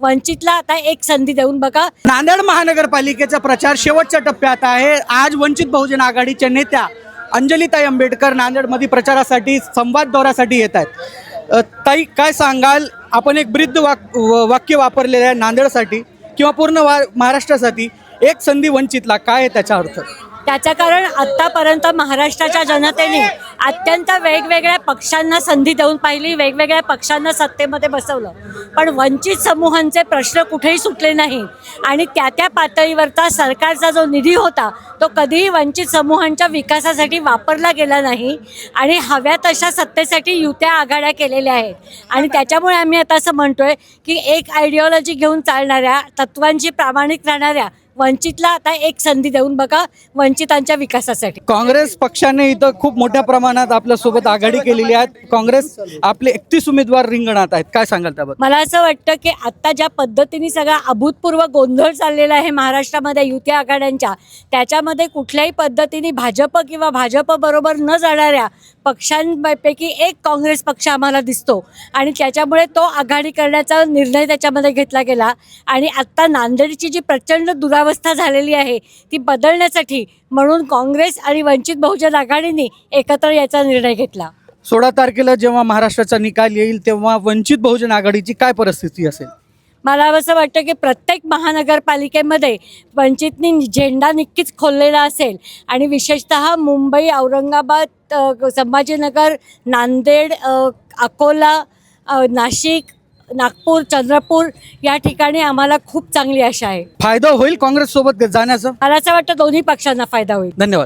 वंचितला आता एक संधी देऊन बघा. नांदेड महानगरपालिकेचा प्रचार शेवटच्या टप्प्यात आहे. आज वंचित बहुजन आघाडीच्या नेत्या अंजलीताई आंबेडकर नांदेडमध्ये प्रचारासाठी संवाद दौऱ्यासाठी येत आहेत. ताई काय सांगाल? आपण एक ब्रिद्ध वाक व- वाक्य वापरलेलं आहे नांदेडसाठी किंवा पूर्ण वा महाराष्ट्रासाठी. एक संधी वंचितला काय आहे त्याचा अर्थ? त्याचं कारण आत्तापर्यंत महाराष्ट्राच्या जनतेने अत्यंत वेगवेगळ्या पक्षांना संधी देऊन पाहिली वेगवेगळ्या पक्षांना सत्तेमध्ये बसवलं. पण वंचित समूहांचे प्रश्न कुठेही सुटले नाही. आणि त्या त्या पातळीवरचा सरकारचा जो निधी होता तो कधीही वंचित समूहांच्या विकासासाठी वापरला गेला नाही. आणि हव्या तशा सत्तेसाठी युत्या आघाड्या केलेल्या आहेत. आणि त्याच्यामुळे आम्ही आता असं म्हणतोय की एक आयडिओलॉजी घेऊन चालणाऱ्या तत्वांची प्रामाणिक राहणाऱ्या वंचितला आता एक संधी देऊन बघा वंचितांच्या विकासासाठी. काँग्रेस पक्षाने इथं खूप मोठ्या प्रमाणात आपल्यासोबत आघाडी केलेली आहे. काँग्रेस आपले एकतीस उमेदवार रिंगणात आहेत. काय सांगाल त्याबद्दल? मला असं वाटतं की आत्ता ज्या पद्धतीने सगळा अभूतपूर्व गोंधळ चाललेला आहे महाराष्ट्रामध्ये युती आघाड्यांच्या त्याच्यामध्ये कुठल्याही पद्धतीने भाजप किंवा भाजप बरोबर न जाणाऱ्या पक्षांपैकी एक काँग्रेस पक्ष आम्हाला दिसतो. आणि त्याच्यामुळे तो आघाडी करण्याचा निर्णय त्याच्यामध्ये घेतला गेला. आणि आत्ता नांदेडची जी प्रचंड दुरावस्था झालेली आहे. ती बदलण्यासाठी म्हणून काँग्रेस आणि वंचित बहुजन आघाडीने एकत्र याचा निर्णय घेतला. सोळा तारखेला जेव्हा महाराष्ट्राचा निकाल येईल तेव्हा वंचित बहुजन आघाडीची काय परिस्थिती असेल? मला असं वाटतं की प्रत्येक महानगरपालिकेमध्ये वंचितनी झेंडा नक्कीच खोललेला असेल आणि विशेषतः मुंबई औरंगाबाद संभाजीनगर नांदेड अकोला नाशिक नागपूर चंद्रपूर या ठिकाणी आम्हाला खूप चांगली आशा आहे. फायदा होईल काँग्रेस सोबत जाण्याचा? मला असं वाटतं दोन्ही पक्षांना फायदा होईल. धन्यवाद.